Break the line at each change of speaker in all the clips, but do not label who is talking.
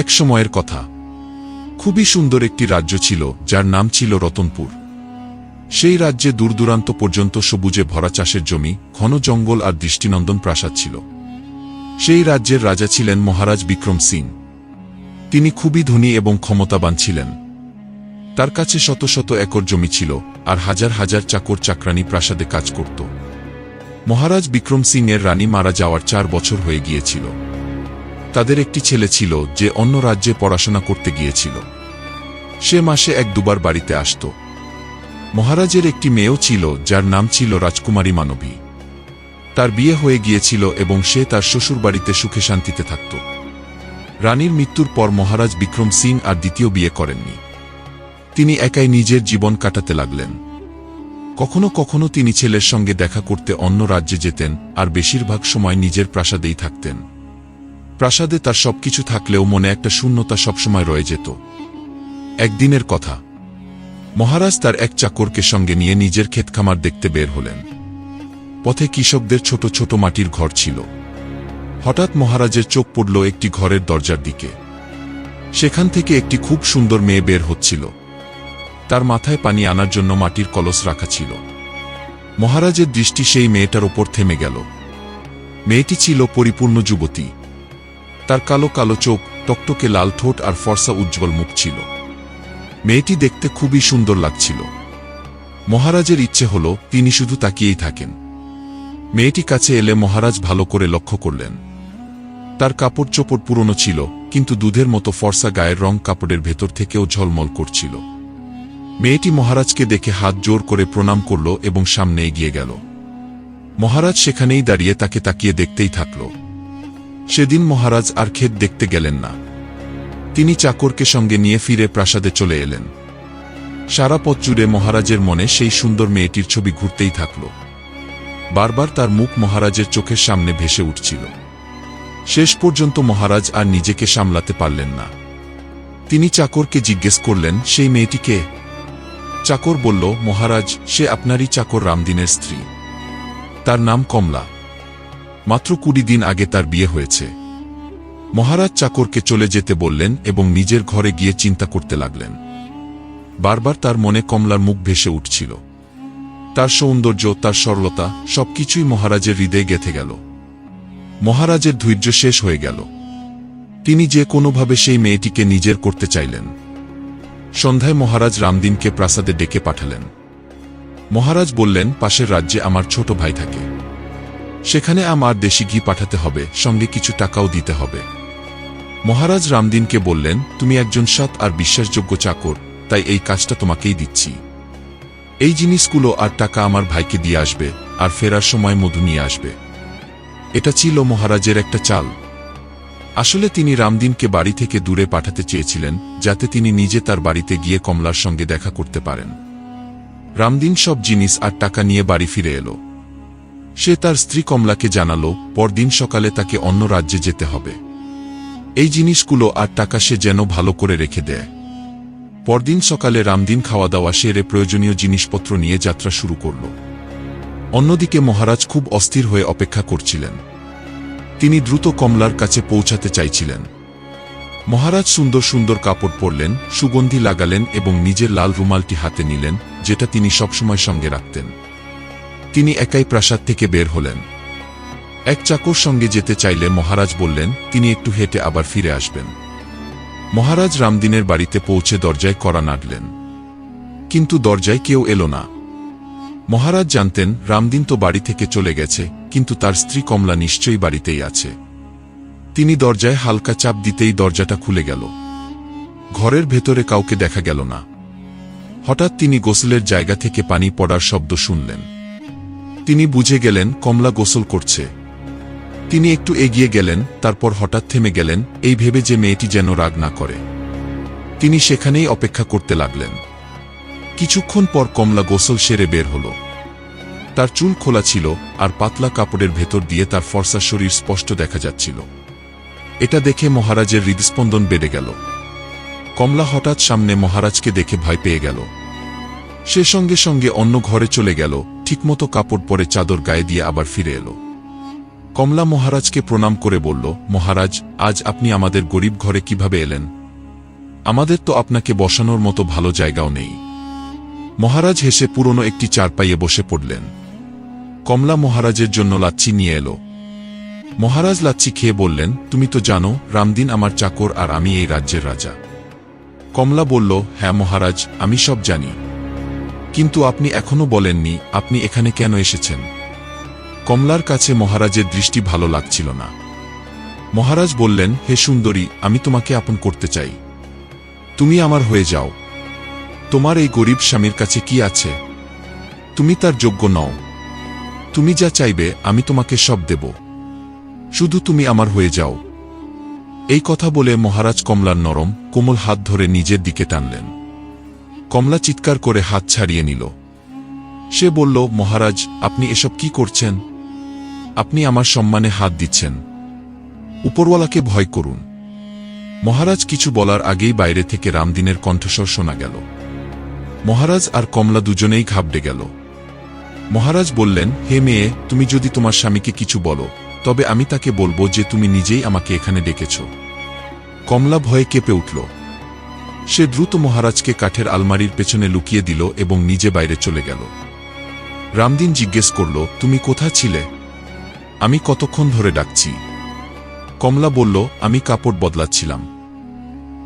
এক সময়ের কথা। খুবই সুন্দর একটি রাজ্য ছিল, যার নাম ছিল রতনপুর। সেই রাজ্যে দূরদূরান্ত পর্যন্ত সবুজে ভরা চাষের জমি, ঘন জঙ্গল আর দৃষ্টিনন্দন প্রাসাদ ছিল। সেই রাজ্যের রাজা ছিলেন মহারাজ বিক্রম সিং। তিনি খুবই ধনী এবং ক্ষমতাবান ছিলেন। তার কাছে শত শত একর জমি ছিল আর হাজার হাজার চাকর চাকরানি প্রাসাদে কাজ করত। মহারাজ বিক্রম সিং এর রানী মারা যাওয়ার চার বছর হয়ে গিয়েছিল। তাদের একটি ছেলে ছিল যে অন্য রাজ্যে পড়াশোনা করতে গিয়েছিল। সে মাসে এক দুবার বাড়িতে আসত। মহারাজের একটি মেয়েও ছিল, যার নাম ছিল রাজকুমারী মানবী। তার বিয়ে হয়ে গিয়েছিল এবং সে তার শ্বশুরবাড়িতে সুখে শান্তিতে থাকত। রানীর মৃত্যুর পর মহারাজ বিক্রম সিং আর দ্বিতীয় বিয়ে করেননি। তিনি একাই নিজের জীবন কাটাতে লাগলেন। কখনো কখনো তিনি ছেলের সঙ্গে দেখা করতে অন্য রাজ্যে যেতেন আর বেশিরভাগ সময় নিজের প্রাসাদেই থাকতেন। প্রাসাদে তার সবকিছু থাকলেও মনে একটা শূন্যতা সবসময় রয়ে যেত। একদিনের কথা। মহারাজ তার এক চাকরকে সঙ্গে নিয়ে নিজের ক্ষেতখামার দেখতে বের হলেন। পথে কৃষকদের ছোট ছোট মাটির ঘর ছিল। হঠাৎ মহারাজের চোখ পড়ল একটি ঘরের দরজার দিকে। সেখান থেকে একটি খুব সুন্দর মেয়ে বের হচ্ছিল। তার মাথায় পানি আনার জন্য মাটির কলস রাখা ছিল। মহারাজের দৃষ্টি সেই মেয়েটার ওপর থেমে গেল। মেয়েটি ছিল পরিপূর্ণ যুবতী। তার কালো কালো চোখ, টকটকে লাল ঠোঁট আর ফর্সা উজ্জ্বল মুখ ছিল। মেয়েটি দেখতে খুবই সুন্দর লাগছিল। মহারাজের ইচ্ছে হল, তিনি শুধু তাকিয়েই থাকেন। মেয়েটি কাছে এলে মহারাজ ভালো করে লক্ষ্য করলেন। তার কাপড় চোপড় পুরনো ছিল, কিন্তু দুধের মতো ফর্সা গায়ের রং কাপড়ের ভেতর থেকেও ঝলমল করছিল। মেয়েটি মহারাজকে দেখে হাত জোর করে প্রণাম করল এবং সামনে এগিয়ে গেল। মহারাজ সেখানেই দাঁড়িয়ে তাকে তাকিয়ে দেখতেই থাকল। সেদিন মহারাজ আর ক্ষেত দেখতে গেলেন না। তিনি চাকরকে সঙ্গে নিয়ে ফিরে প্রাসাদে চলে এলেন। সারা পথ জুড়ে মহারাজের মনে সেই সুন্দর মেয়েটির ছবি ঘুরতেই থাকল। বারবার তার মুখ মহারাজের চোখের সামনে ভেসে উঠছিল। শেষ পর্যন্ত মহারাজ আর নিজেকে সামলাতে পারলেন না। তিনি চাকরকে জিজ্ঞেস করলেন, সেই মেয়েটিকে চাকর বলল, মহারাজ, সে আপনারই চাকর রামদিনের স্ত্রী। তার নাম কমলা। মাত্র কুড়ি দিন আগে তার বিয়ে হয়েছে। মহারাজ চাকরকে চলে যেতে বললেন এবং নিজের ঘরে গিয়ে চিন্তা করতে লাগলেন। বারবার তার মনে কমলার মুখ ভেসে উঠছিল। তার সৌন্দর্য, তার সরলতা, সবকিছুই মহারাজের হৃদয়ে গেথে গেল। মহারাজের ধৈর্য শেষ হয়ে গেল। তিনি যে কোনোভাবে সেই মেয়েটিকে নিজের করতে চাইলেন। সন্ধ্যায় মহারাজ রামদিনকে প্রাসাদে ডেকে পাঠালেন। মহারাজ বললেন, পাশের রাজ্যে আমার ছোট ভাই থাকে। সেখানে আমার দেশি ঘি পাঠাতে হবে, সঙ্গে কিছু টাকাও দিতে হবে। মহারাজ রামদিনকে বললেন, তুমি একজন সৎ আর বিশ্বাসযোগ্য চাকর, তাই এই কাজটা তোমাকেই দিচ্ছি। এই জিনিসগুলো আর টাকা আমার ভাইকে দিয়ে আসবে, আর ফেরার সময় মধু নিয়ে আসবে। এটা ছিল মহারাজের একটা চাল। আসলে তিনি রামদিনকে বাড়ি থেকে দূরে পাঠাতে চেয়েছিলেন, যাতে তিনি নিজে তার বাড়িতে গিয়ে কমলার সঙ্গে দেখা করতে পারেন। রামদিন সব জিনিস আর টাকা নিয়ে বাড়ি ফিরে এলো। সে তার স্ত্রী কমলাকে জানাল, পরদিন সকালে তাকে অন্য রাজ্যে যেতে হবে। এই জিনিসগুলো আর টাকা সে যেন ভালো করে রেখে দেয়। পরদিন সকালে রামদিন খাওয়া দাওয়া সেরে প্রয়োজনীয় জিনিসপত্র নিয়ে যাত্রা শুরু করল। অন্যদিকে মহারাজ খুব অস্থির হয়ে অপেক্ষা করছিলেন। তিনি দ্রুত কমলার কাছে পৌঁছাতে চাইছিলেন। মহারাজ সুন্দর সুন্দর কাপড় পরলেন, সুগন্ধি লাগালেন এবং নিজের লাল রুমালটি হাতে নিলেন, যেটা তিনি সবসময় সঙ্গে রাখতেন। তিনি একাই প্রাসাদ থেকে বের হলেন। এক চাকর সঙ্গে যেতে চাইলে মহারাজ বললেন, তিনি একটু হেঁটে আবার ফিরে আসবেন। মহারাজ রামদিনের বাড়িতে পৌঁছে দরজায় কড়া নাড়লেন। কিন্তু দরজায় কেউ এলো না। মহারাজ জানতেন, রামদিন তো বাড়ি থেকে চলে গেছে, কিন্তু তার স্ত্রী কমলা নিশ্চয়ই বাড়িতেই আছে। তিনি দরজায় হালকা চাপ দিতেই দরজাটা খুলে গেল। ঘরের ভেতরে কাউকে দেখা গেল না। হঠাৎ তিনি গোসলের জায়গা থেকে পানি পড়ার শব্দ শুনলেন। তিনি বুঝে গেলেন, কমলা গোসল করছে। তিনি একটু এগিয়ে গেলেন, তারপর হঠাৎ থেমে গেলেন, এই ভেবে যে মেয়েটি যেন রাগ না করে। তিনি সেখানেই অপেক্ষা করতে লাগলেন। কিছুক্ষণ পর কমলা গোসল সেরে বের হল। তার চুল খোলা ছিল, আর পাতলা কাপড়ের ভেতর দিয়ে তার ফর্সা শরীর স্পষ্ট দেখা যাচ্ছিল। এটা দেখে মহারাজের হৃদস্পন্দন বেড়ে গেল। কমলা হঠাৎ সামনে মহারাজকে দেখে ভয় পেয়ে গেল। সে সঙ্গে সঙ্গে অন্য ঘরে চলে গেল ঠিকমতো কাপড় পরে চাদর গায়ে দিয়ে আবার ফিরে এলো। কমলা মহারাজকে প্রণাম করে বলল, মহারাজ, আজ আপনি আমাদের গরিব ঘরে কীভাবে এলেন? আমাদের তো আপনাকে বসানোর মতো ভালো জায়গাও নেই। মহারাজ হেসে পুরনো একটি চারপাইয়ে বসে পড়লেন। কমলা মহারাজের জন্য লাচ্ছি নিয়ে এলো। মহারাজ লাচ্ছি খেয়ে বললেন, তুমি তো জানো, রামদিন আমার চাকর আর আমি এই রাজ্যের রাজা। কমলা বলল হ্যাঁ মহারাজ, আমি সব জানি। কিন্তু আপনি এখনও বলেননি, আপনি এখানে কেন এসেছেন? কমলার কাছে মহারাজের দৃষ্টি ভালো লাগছিল না। মহারাজ বললেন, হে সুন্দরী, আমি তোমাকে আপন করতে চাই। তুমি আমার হয়ে যাও। তোমার এই গরিব স্বামীর কাছে কি আছে? তুমি তার যোগ্য নও। তুমি যা চাইবে, আমি তোমাকে সব দেব। শুধু তুমি আমার হয়ে যাও। এই কথা বলে মহারাজ কমলার নরম, কোমল হাত ধরে নিজের দিকে টানলেন। কমলা চিৎকার করে হাত ছাড়িয়ে নিল। সে বলল, মহারাজ, আপনি এসব কি করছেন? আপনি আমার সম্মানে হাত দিচ্ছেন। উপরওয়ালাকে ভয় করুন মহারাজ কিছু বলার আগেই বাইরে থেকে রামদিনের কণ্ঠস্বর শোনা গেল। মহারাজ আর কমলা দুজনেই ঘাবড়ে গেল। মহারাজ বললেন, হে মেয়ে, তুমি যদি তোমার স্বামীকে কিছু বলো, তবে আমি তাকে বলব যে তুমি নিজেই আমাকে এখানে ডেকেছ কমলা ভয়ে কেঁপে উঠল। সে দ্রুত মহারাজকে কাঠের আলমারির পেছনে লুকিয়ে দিল এবং নিজে বাইরে চলে গেল। রামদিন জিজ্ঞেস করল, তুমি কোথা ছিলে? আমি কতক্ষণ ধরে ডাকছি। কমলা বলল, আমি কাপড় বদলাচ্ছিলাম।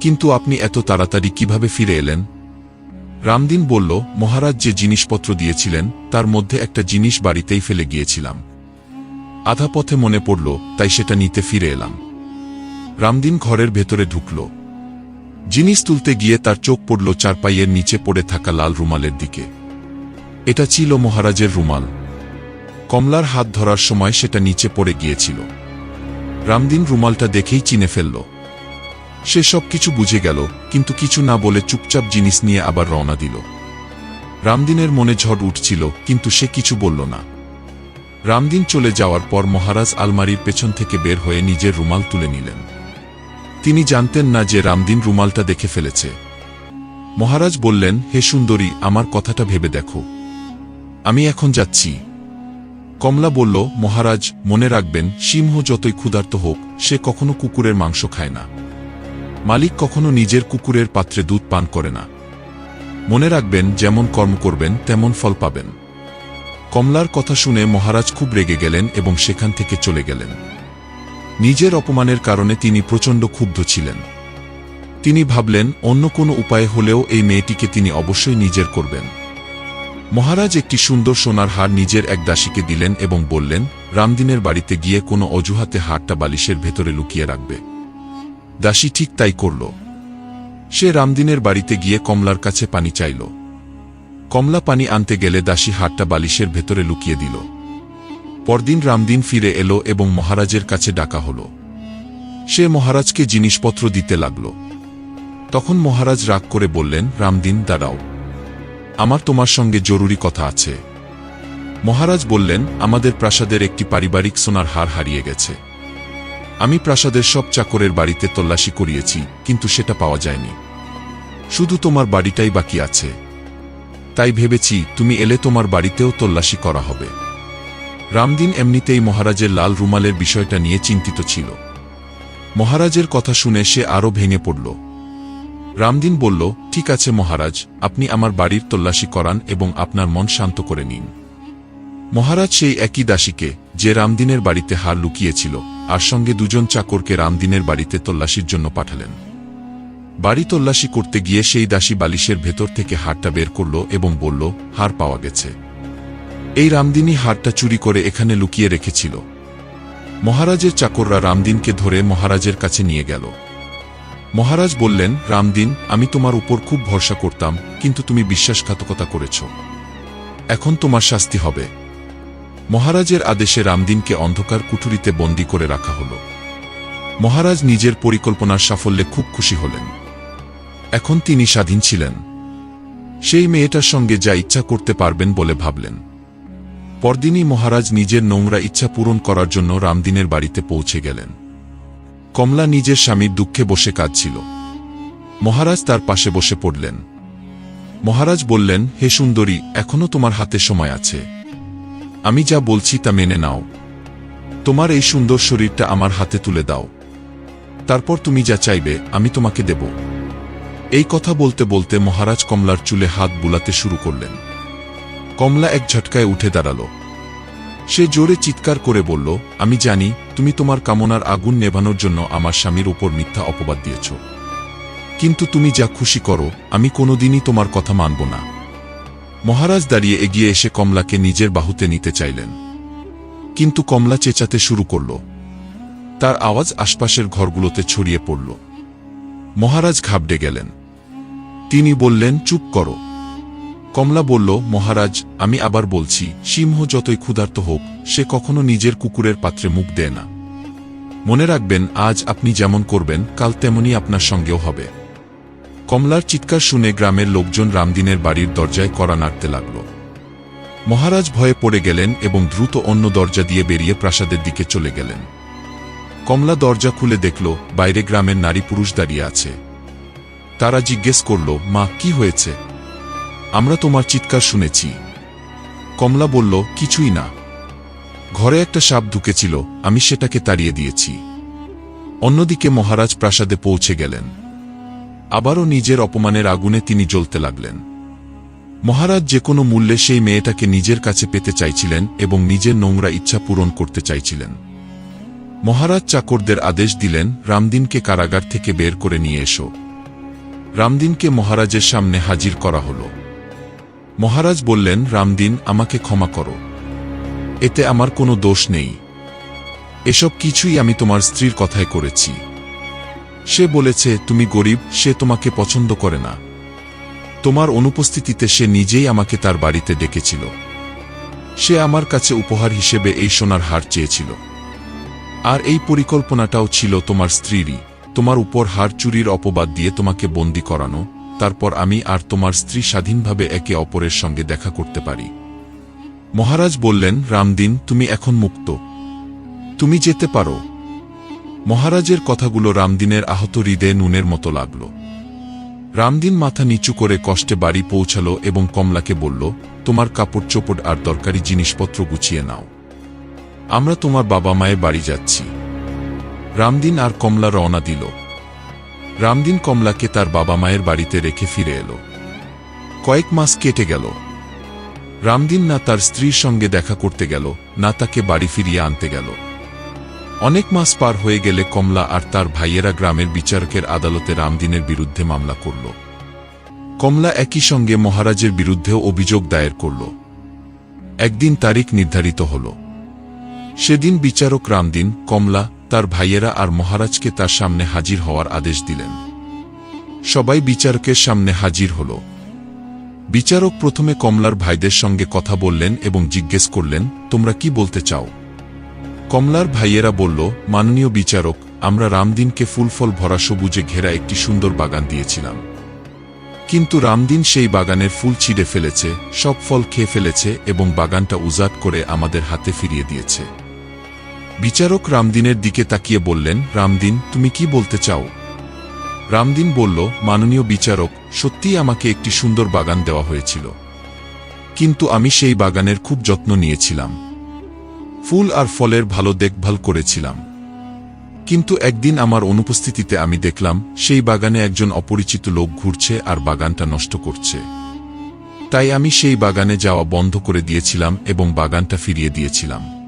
কিন্তু আপনি এত তাড়াতাড়ি কীভাবে ফিরে এলেন? রামদিন বলল, মহারাজ যে জিনিসপত্র দিয়েছিলেন, তার মধ্যে একটা জিনিস বাড়িতেই ফেলে গিয়েছিলাম। আধা পথে মনে পড়ল, তাই সেটা নিতে ফিরে এলাম। রামদিন ঘরের ভেতরে ঢুকল। জিনিস তুলতে গিয়ে তার চোখ পড়ল চারপাইয়ের নিচে পড়ে থাকা লাল রুমালের দিকে। এটা ছিল মহারাজের রুমাল। কমলার হাত ধরার সময় সেটা নিচে পড়ে গিয়েছিল। রামদিন রুমালটা দেখেই চিনে ফেলল। সে সব কিছু বুঝে গেল, কিন্তু কিছু না বলে চুপচাপ জিনিস নিয়ে আবার রওনা দিল। রামদিনের মনে ঝড় উঠছিল, কিন্তু সে কিছু বলল না। রামদিন চলে যাওয়ার পর মহারাজ আলমারির পেছন থেকে বের হয়ে নিজের রুমাল তুলে নিলেন। তিনি জানতেন না যে রামদিন রুমালটা দেখে ফেলেছে। মহারাজ বললেন, হে সুন্দরী, আমার কথাটা ভেবে দেখো। আমি এখন যাচ্ছি। কমলা বলল, মহারাজ, মনে রাখবেন, সিংহ যতই ক্ষুধার্ত হোক, সে কখনো কুকুরের মাংস খায় না। মালিক কখনো নিজের কুকুরের পাত্রে দুধ পান করে না। মনে রাখবেন, যেমন কর্ম করবেন, তেমন ফল পাবেন। কমলার কথা শুনে মহারাজ খুব রেগে গেলেন এবং সেখান থেকে চলে গেলেন। নিজের অপমানের কারণে তিনি প্রচণ্ড ক্ষুব্ধ ছিলেন। তিনি ভাবলেন, অন্য কোনো উপায় হলেও এই মেয়েটিকে তিনি অবশ্যই নিজের করবেন। মহারাজ একটি সুন্দর সোনার হার নিজের এক দাসীকে দিলেন এবং বললেন, রামদিনের বাড়িতে গিয়ে কোনো অজুহাতে হারটা বালিশের ভেতরে লুকিয়ে রাখবে। দাসী ঠিক তাই করল। সে রামদিনের বাড়িতে গিয়ে কমলার কাছে পানি চাইল। কমলা পানি আনতে গেলে দাসী হারটা বালিশের ভেতরে লুকিয়ে দিল। পরদিন রামদিন ফিরে এলো এবং মহারাজের কাছে ডাকা হল। সে মহারাজকে জিনিসপত্র দিতে লাগল। তখন মহারাজ রাগ করে বললেন, রামদিন, দাঁড়াও। আমার তোমার সঙ্গে জরুরি কথা আছে। মহারাজ বললেন, আমাদের প্রাসাদের একটি পারিবারিক সোনার হার হারিয়ে গেছে। আমি প্রাসাদের সব চাকরের বাড়িতে তল্লাশি করিয়েছি, কিন্তু সেটা পাওয়া যায়নি। শুধু তোমার বাড়িটাই বাকি আছে। তাই ভেবেছি তুমি এলে তোমার বাড়িতেও তল্লাশি করা হবে। রামদিন এমনিতেই মহারাজের লাল রুমালের বিষয়টা নিয়ে চিন্তিত ছিল। মহারাজের কথা শুনে সে আরও ভেঙে পড়ল। রামদিন বলল, ঠিক আছে মহারাজ, আপনি আমার বাড়ির তল্লাশি করান এবং আপনার মন শান্ত করে নিন। মহারাজ সেই একই দাসীকে, যে রামদিনের বাড়িতে হার লুকিয়েছিল, আর সঙ্গে দুজন চাকরকে রামদিনের বাড়িতে তল্লাশির জন্য পাঠালেন। বাড়ি তল্লাশি করতে গিয়ে সেই দাসী বালিশের ভেতর থেকে হারটা বের করল এবং বলল, হার পাওয়া গেছে। এই রামদিনী হারটা চুরি করে এখানে লুকিয়ে রেখেছিল। মহারাজের চাকররা রামদিনকে ধরে মহারাজের কাছে নিয়ে গেল। মহারাজ বললেন, রামদিন, আমি তোমার উপর খুব ভরসা করতাম, কিন্তু তুমি বিশ্বাসঘাতকতা করেছ। এখন তোমার শাস্তি হবে। মহারাজের আদেশে রামদিনকে অন্ধকার কুঠুরিতে বন্দী করে রাখা হল। মহারাজ নিজের পরিকল্পনার সাফল্যে খুব খুশি হলেন। এখন তিনি স্বাধীন ছিলেন। সেই মেয়েটার সঙ্গে যা ইচ্ছা করতে পারবেন বলে ভাবলেন। পরদিনই মহারাজ নিজের নোংরা ইচ্ছা পূরণ করার জন্য রামদিনের বাড়িতে পৌঁছে গেলেন। কমলা নিজের স্বামীর দুঃখে বসে কাঁদছিল। মহারাজ তার পাশে বসে পড়লেন। মহারাজ বললেন, হে সুন্দরী, এখনও তোমার হাতে সময় আছে। আমি যা বলছি তা মেনে নাও। তোমার এই সুন্দর শরীরটা আমার হাতে তুলে দাও। তারপর তুমি যা চাইবে, আমি তোমাকে দেব। এই কথা বলতে বলতে মহারাজ কমলার চুলে হাত বুলাতে শুরু করলেন। কমলা এক ঝটকায় উঠে দাঁড়াল। সে জোরে চিৎকার করে বলল, আমি জানি, তুমি তোমার কামনার আগুন নেভানোর জন্য আমার স্বামীর উপর মিথ্যা অপবাদ দিয়েছ। কিন্তু তুমি যা খুশি করো, আমি কোনোদিনই তোমার কথা মানব না। মহারাজ দাঁড়িয়ে এগিয়ে এসে কমলাকে নিজের বাহুতে নিতে চাইলেন। কিন্তু কমলা চেঁচাতে শুরু করল। তার আওয়াজ আশপাশের ঘরগুলোতে ছড়িয়ে পড়ল। মহারাজ ঘাবড়ে গেলেন। তিনি বললেন, চুপ করো। কমলা বলল, মহারাজ, আমি আবার বলছি, সিংহ যতই ক্ষুধার্ত হোক, সে কখনো নিজের কুকুরের পাত্রে মুখ দেয় না। মনে রাখবেন, আজ আপনি যেমন করবেন, কাল তেমনি আপনার সঙ্গেও হবে। কমলার চিৎকার শুনে গ্রামের লোকজন রামদিনের বাড়ির দরজায় কড়া নাড়তে লাগল। মহারাজ ভয়ে পড়ে গেলেন এবং দ্রুত অন্য দরজা দিয়ে বেরিয়ে প্রাসাদের দিকে চলে গেলেন। কমলা দরজা খুলে দেখল, বাইরে গ্রামের নারী পুরুষ দাঁড়িয়ে আছে। তারা জিজ্ঞেস করল, মা, কি হয়েছে? আমরা তোমার চিৎকার শুনেছি। কমলা বলল, কিছুই না। ঘরে একটা সাপ ঢুকেছিল, আমি সেটাকে তাড়িয়ে দিয়েছি। অন্যদিকে মহারাজ প্রাসাদে পৌঁছে গেলেন। আবারও নিজের অপমানের আগুনে তিনি জ্বলতে লাগলেন। মহারাজ যে কোনো মূল্যে সেই মেয়েটাকে নিজের কাছে পেতে চাইছিলেন এবং নিজের নোংরা ইচ্ছা পূরণ করতে চাইছিলেন। মহারাজ চাকরদের আদেশ দিলেন, রামদিনকে কারাগার থেকে বের করে নিয়ে এসো। রামদিনকে মহারাজের সামনে হাজির করা হল। মহারাজ বললেন, রামদিন, আমাকে ক্ষমা করো। এতে আমার কোনো দোষ নেই। এসব কিছুই আমি তোমার স্ত্রীর কথায় করেছি। সে বলেছে, তুমি গরিব, সে তোমাকে পছন্দ করে না। তোমার অনুপস্থিতিতে সে নিজেই আমাকে তার বাড়িতে ডেকেছিল। সে আমার কাছে উপহার হিসেবে এই সোনার হার চেয়েছিল। আর এই পরিকল্পনাটাও ছিল তোমার স্ত্রীরই। তোমার উপর হার চুরির অপবাদ দিয়ে তোমাকে বন্দি করানো। তারপর আমি আর তোমার স্ত্রী স্বাধীনভাবে একে অপরের সঙ্গে দেখা করতে পারি। মহারাজ বললেন, রামদিন, তুমি এখন মুক্ত। তুমি যেতে পারো। মহারাজের কথাগুলো রামদিনের আহত হৃদয়ে নুনের মতো লাগল। রামদিন মাথা নিচু করে কষ্টে বাড়ি পৌঁছালো এবং কমলাকে বলল, তোমার কাপড় চোপড় আর দরকারি জিনিসপত্র গুছিয়ে নাও। আমরা তোমার বাবা মায়ের বাড়ি যাচ্ছি। রামদিন আর কমলা রওনা দিল। রামদিন কমলাকে তার বাবা মায়ের বাড়িতে রেখে ফিরে এলো। কয়েক মাস কেটে গেল। রামদিন না তার স্ত্রীর সঙ্গে দেখা করতে গেল, না তাকে বাড়ি ফিরিয়ে আনতে গেল। অনেক মাস পার হয়ে গেলে কমলা আর তার ভাইয়েরা গ্রামের বিচারকের আদালতে রামদিনের বিরুদ্ধে মামলা করল। কমলা একই সঙ্গে মহারাজের বিরুদ্ধেও অভিযোগ দায়ের করল। একদিন তারিখ নির্ধারিত হল। সেদিন বিচারক রামদিন, কমলা তার ভাইয়েরা আর মহারাজকে তার সামনে হাজির হওয়ার আদেশ দিলেন। সবাই বিচারকের সামনে হাজির হল। বিচারক প্রথমে কমলার ভাইদের সঙ্গে কথা বললেন এবং জিজ্ঞেস করলেন, তোমরা কি বলতে চাও? কমলার ভাইয়েরা বলল, মাননীয় বিচারক, আমরা রামদিনকে ফুলফল ভরা সবুজে ঘেরা একটি সুন্দর বাগান দিয়েছিলাম। কিন্তু রামদিন সেই বাগানের ফুল ছিঁড়ে ফেলেছে, সব ফল খেয়ে ফেলেছে এবং বাগানটা উজাট করে আমাদের হাতে ফিরিয়ে দিয়েছে। বিচারক রামদিনের দিকে তাকিয়ে বললেন, রামদিন, তুমি কি বলতে চাও? রামদিন বলল, মাননীয় বিচারক, সত্যিই আমাকে একটি সুন্দর বাগান দেওয়া হয়েছিল। কিন্তু আমি সেই বাগানের খুব যত্ন নিয়েছিলাম। ফুল আর ফলের ভালো দেখভাল করেছিলাম। কিন্তু একদিন আমার অনুপস্থিতিতে আমি দেখলাম, সেই বাগানে একজন অপরিচিত লোক ঘুরছে আর বাগানটা নষ্ট করছে। তাই আমি সেই বাগানে যাওয়া বন্ধ করে দিয়েছিলাম এবং বাগানটা ফিরিয়ে দিয়েছিলাম।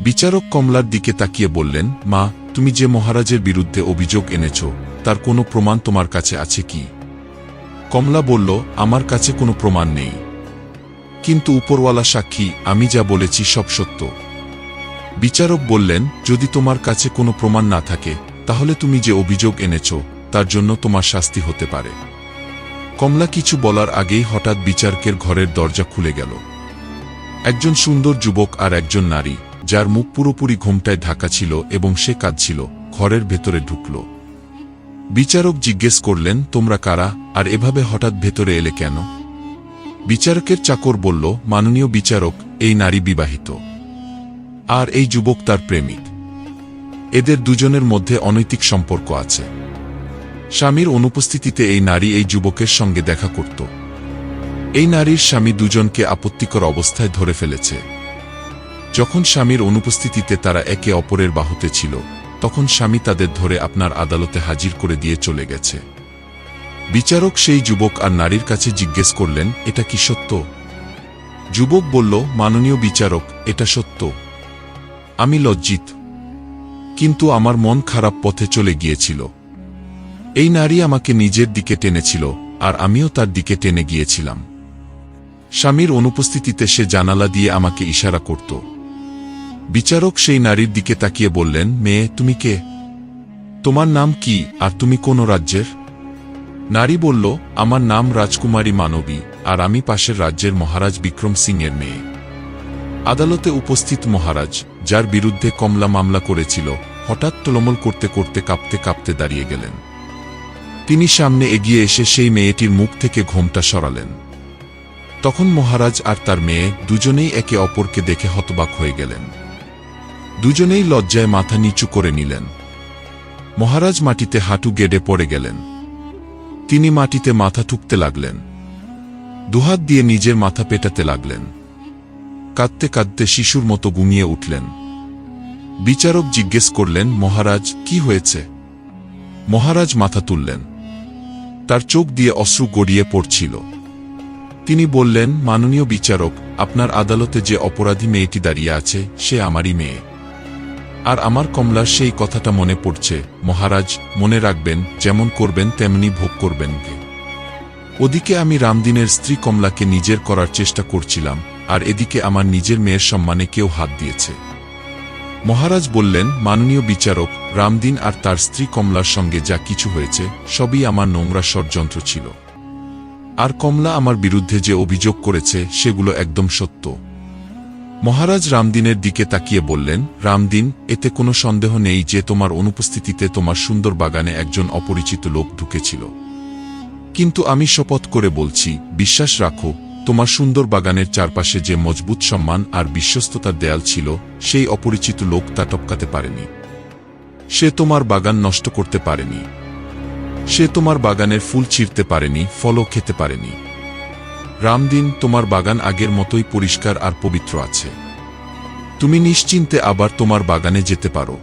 বিচারক কমলার দিকে তাকিয়ে বললেন, মা, তুমি যে মহারাজের বিরুদ্ধে অভিযোগ এনেছ, তার কোনো প্রমাণ তোমার কাছে আছে কি? কমলা বলল, আমার কাছে কোনো প্রমাণ নেই। কিন্তু উপরওয়ালা সাক্ষী, আমি যা বলেছি সব সত্য। বিচারক বললেন, যদি তোমার কাছে কোনো প্রমাণ না থাকে, তাহলে তুমি যে অভিযোগ এনেছ, তার জন্য তোমার শাস্তি হতে পারে। কমলা কিছু বলার আগেই হঠাৎ বিচারকের ঘরের দরজা খুলে গেল। একজন সুন্দর যুবক আর একজন নারী যার মুখ পুরোপুরি ঘোমটায় ঢাকা ছিল এবং সে কাঁদছিল, ঘরের ভেতরে ঢুকল। বিচারক জিজ্ঞেস করলেন, তোমরা কারা? আর এভাবে হঠাৎ ভেতরে এলে কেন? বিচারকের চাকর বলল, মাননীয় বিচারক, এই নারী বিবাহিত। আর এই যুবক তার প্রেমিক। এদের দুজনের মধ্যে অনৈতিক সম্পর্ক আছে। স্বামীর অনুপস্থিতিতে এই নারী এই যুবকের সঙ্গে দেখা করত। এই নারীর স্বামী দুজনকে আপত্তিকর অবস্থায় ধরে ফেলেছে। যখন স্বামীর অনুপস্থিতিতে তারা একে অপরের বাহুতে ছিল, তখন স্বামী তাদের ধরে আপনার আদালতে হাজির করে দিয়ে চলে গেছে। বিচারক সেই যুবক আর নারীর কাছে জিজ্ঞেস করলেন, এটা কি সত্য? যুবক বলল, মাননীয় বিচারক, এটা সত্য। আমি লজ্জিত। কিন্তু আমার মন খারাপ পথে চলে গিয়েছিল। এই নারী আমাকে নিজের দিকে টেনেছিল, আর আমিও তার দিকে টেনে গিয়েছিলাম। স্বামীর অনুপস্থিতিতে সে জানালা দিয়ে আমাকে ইশারা করত। বিচারক সেই নারীর দিকে তাকিয়ে বললেন, মেয়ে, তুমি কে? তোমার নাম কি আর তুমি কোন রাজ্যের? নারী বলল, আমার নাম রাজকুমারী মানবী আর আমি পাশের রাজ্যের মহারাজ বিক্রম সিংয়ের মেয়ে। আদালতে উপস্থিত মহারাজ, যার বিরুদ্ধে কমলা মামলা করেছিল, হঠাৎ তোলমল করতে করতে কাঁপতে কাঁপতে দাঁড়িয়ে গেলেন। তিনি সামনে এগিয়ে এসে সেই মেয়েটির মুখ থেকে ঘোমটা সরালেন। তখন মহারাজ আর তার মেয়ে দুজনেই একে অপরকে দেখে হতবাক হয়ে গেলেন। দুজনেই লজ্জায় মাথা নিচু করে নিলেন। মহারাজ মাটিতে হাঁটু গেড়ে পড়ে গেলেন। তিনি মাটিতে মাথা ঠুকতে লাগলেন। দুহাত দিয়ে নিজের মাথা পেটাতে লাগলেন। কাঁদতে কাঁদতে শিশুর মতো গুঙিয়ে উঠলেন। বিচারক জিজ্ঞেস করলেন, মহারাজ, কি হয়েছে? মহারাজ মাথা তুললেন। তার চোখ দিয়ে অশ্রু গড়িয়ে পড়ছিল। তিনি বললেন, মাননীয় বিচারক, আপনার আদালতে যে অপরাধী মেয়েটি দাঁড়িয়ে আছে, সে আমারই মেয়ে। আর আমার কমলার সেই কথাটা মনে পড়ছে, মহারাজ, মনে রাখবেন, যেমন করবেন তেমনি ভোগ করবেন ওদিকে আমি রামদিনের স্ত্রী কমলাকে নিজের করার চেষ্টা করছিলাম, আর এদিকে আমার নিজের মেয়ের সম্মানে কেউ হাত দিয়েছে। মহারাজ বললেন, মাননীয় বিচারক, রামদিন আর তার স্ত্রী কমলার সঙ্গে যা কিছু হয়েছে, সবই আমার নোংরা ষড়যন্ত্র ছিল। আর কমলা আমার বিরুদ্ধে যে অভিযোগ করেছে, সেগুলো একদম সত্য। মহারাজ রামদিনের দিকে তাকিয়ে বললেন, রামদিন, এতে কোনো সন্দেহ নেই যে তোমার অনুপস্থিতিতে তোমার সুন্দর বাগানে একজন অপরিচিত লোক ঢুকেছিল। কিন্তু আমি শপথ করে বলছি, বিশ্বাস রাখো, তোমার সুন্দর বাগানের চারপাশে যে মজবুত সম্মান আর বিশ্বস্ততার দেয়াল ছিল, সেই অপরিচিত লোক তা টপকাতে পারেনি। সে তোমার বাগান নষ্ট করতে পারেনি। সে তোমার বাগানের ফুল ছিঁড়তে পারেনি, ফলও খেতে পারেনি। রামদিন তোমার বাগান আগের মতোই পরিষ্কার আর পবিত্র আছে। তুমি নিশ্চিন্তে আবার তোমার বাগানে যেতে পারো।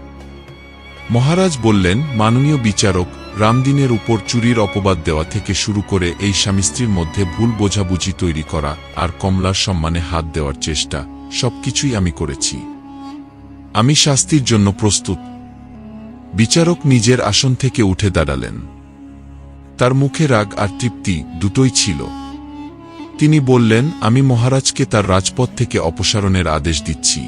মহারাজ বললেন, মাননীয় বিচারক, রামদিনের উপর চুরির অপবাদ দেওয়া থেকে শুরু করে এই স্বামী স্ত্রীর মধ্যে ভুল বোঝাবুঝি তৈরি করা আর কমলার সম্মানে হাত দেওয়ার চেষ্টা, সবকিছুই আমি করেছি। আমি শাস্তির জন্য প্রস্তুত। বিচারক নিজের আসন থেকে উঠে দাঁড়ালেন। তার মুখে রাগ আর তৃপ্তি দুটোই ছিল। তিনি বললেন, আমি মহারাজকে তার রাজপথ থেকে অপসারণের আদেশ দিচ্ছি।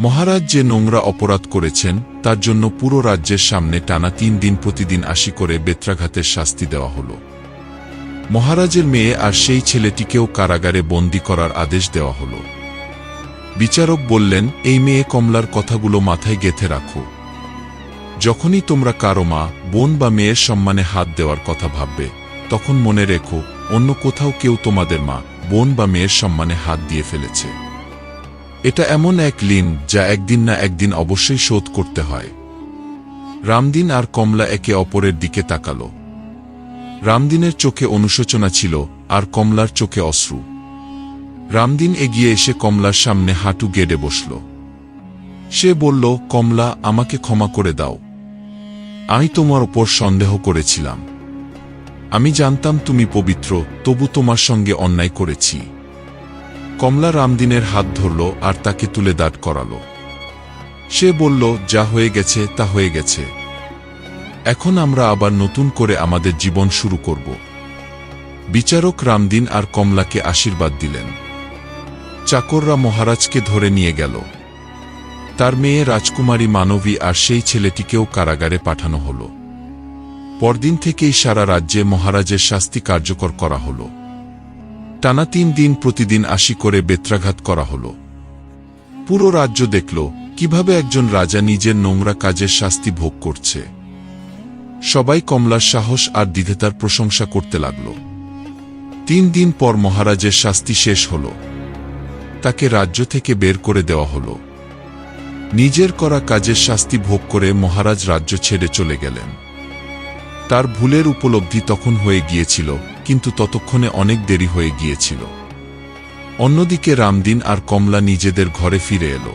মহারাজ যে নোংরা অপরাধ করেছেন, তার জন্য পুরো রাজ্যের সামনে টানা তিন দিন প্রতিদিন আশি করে বেত্রাঘাতের শাস্তি দেওয়া হল। মহারাজের মেয়ে আর সেই ছেলেটিকেও কারাগারে বন্দি করার আদেশ দেওয়া হল। বিচারক বললেন, এই মেয়ে কমলার কথাগুলো মাথায় গেথে রাখো। যখনই তোমরা কারও মা, বোন বা মেয়ের সম্মানে হাত দেওয়ার কথা ভাববে, তখন মনে রেখো অন্য কোথাও কেউ তোমাদের মা, বোন বা মেয়ের সম্মানে হাত দিয়ে ফেলেছে। এটা এমন এক লিন যা একদিন না একদিন অবশ্যই শোধ করতে হয়। রামদিন আর কমলা একে অপরের দিকে তাকাল। রামদিনের চোখে অনুশোচনা ছিল আর কমলার চোখে অশ্রু। রামদিন এগিয়ে এসে কমলার সামনে হাঁটু গেড়ে বসল। সে বলল, কমলা, আমাকে ক্ষমা করে দাও। আমি তোমার ওপর সন্দেহ করেছিলাম। আমি জানতাম তুমি পবিত্র, তবু তোমার সঙ্গে অন্যায় করেছি। কমলা রামদিনের হাত ধরল আর তাকে তুলে দাঁড় করাল। সে বলল, যা হয়ে গেছে, তা হয়ে গেছে। এখন আমরা আবার নতুন করে আমাদের জীবন শুরু করব। বিচারক রামদিন আর কমলাকে আশীর্বাদ দিলেন। চাকররা মহারাজকে ধরে নিয়ে গেল। তার মেয়ে রাজকুমারী মানবী আর সেই ছেলেটিকেও কারাগারে পাঠানো হল। পরদিন থেকেই সারা রাজ্যে মহারাজের শাস্তি কার্যকর করা হল। টানা তিন দিন প্রতিদিন আশি করে বেত্রাঘাত করা হল। পুরো রাজ্য দেখল, কীভাবে একজন রাজা নিজের নোংরা কাজের শাস্তি ভোগ করছে। সবাই কমলার সাহস আর দ্বিধেতার প্রশংসা করতে লাগল। তিন দিন পর মহারাজের শাস্তি শেষ হল। তাকে রাজ্য থেকে বের করে দেওয়া হল। নিজের করা কাজের শাস্তি ভোগ করে মহারাজ রাজ্য ছেড়ে চলে গেলেন। তার ভুলের উপলব্ধি তখন হয়ে গিয়েছিল, কিন্তু ততক্ষণে অনেক দেরি হয়ে গিয়েছিল। অন্যদিকে রামদিন আর কমলা নিজেদের ঘরে ফিরে এলো।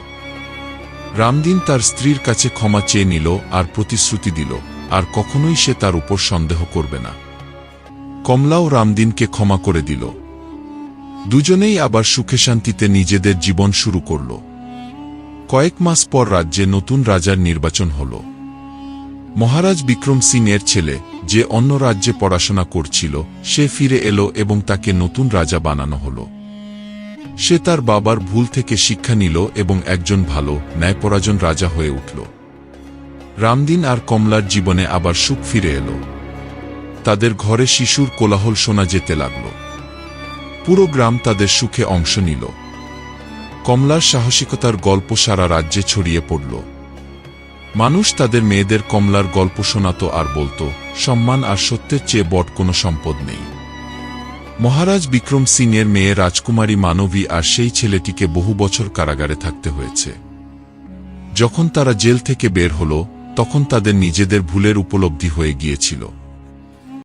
রামদিন তার স্ত্রীর কাছে ক্ষমা চেয়ে নিল আর প্রতিশ্রুতি দিল, আর কখনোই সে তার উপর সন্দেহ করবে না। কমলাও রামদিনকে ক্ষমা করে দিল। দুজনেই আবার সুখে শান্তিতে নিজেদের জীবন শুরু করল। কয়েক মাস পর রাজ্যে নতুন রাজার নির্বাচন হল। মহারাজ বিক্রম সিং এর ছেলে, যে অন্য রাজ্যে পড়াশোনা করছিল, সে ফিরে এলো এবং তাকে নতুন রাজা বানানো হল। সে তার বাবার ভুল থেকে শিক্ষা নিল এবং একজন ভালো, ন্যায়পরাজন রাজা হয়ে উঠল। রামদিন আর কমলার জীবনে আবার সুখ ফিরে এলো। তাদের ঘরে শিশুর কোলাহল শোনা যেতে লাগল। পুরো গ্রাম তাদের সুখে অংশ নিল। কমলার সাহসিকতার গল্প সারা রাজ্যে ছড়িয়ে পড়ল। মানুষ তাদের মেয়েদের কমলার গল্প শোনাত আর বলত, সম্মান আর সত্যের চেয়ে বট কোনো সম্পদ নেই। মহারাজ বিক্রম সিং এর মেয়ে রাজকুমারী মানবী আর সেই ছেলেটিকে বহু বছর কারাগারে থাকতে হয়েছে। যখন তারা জেল থেকে বের হল, তখন তাদের নিজেদের ভুলের উপলব্ধি হয়ে গিয়েছিল।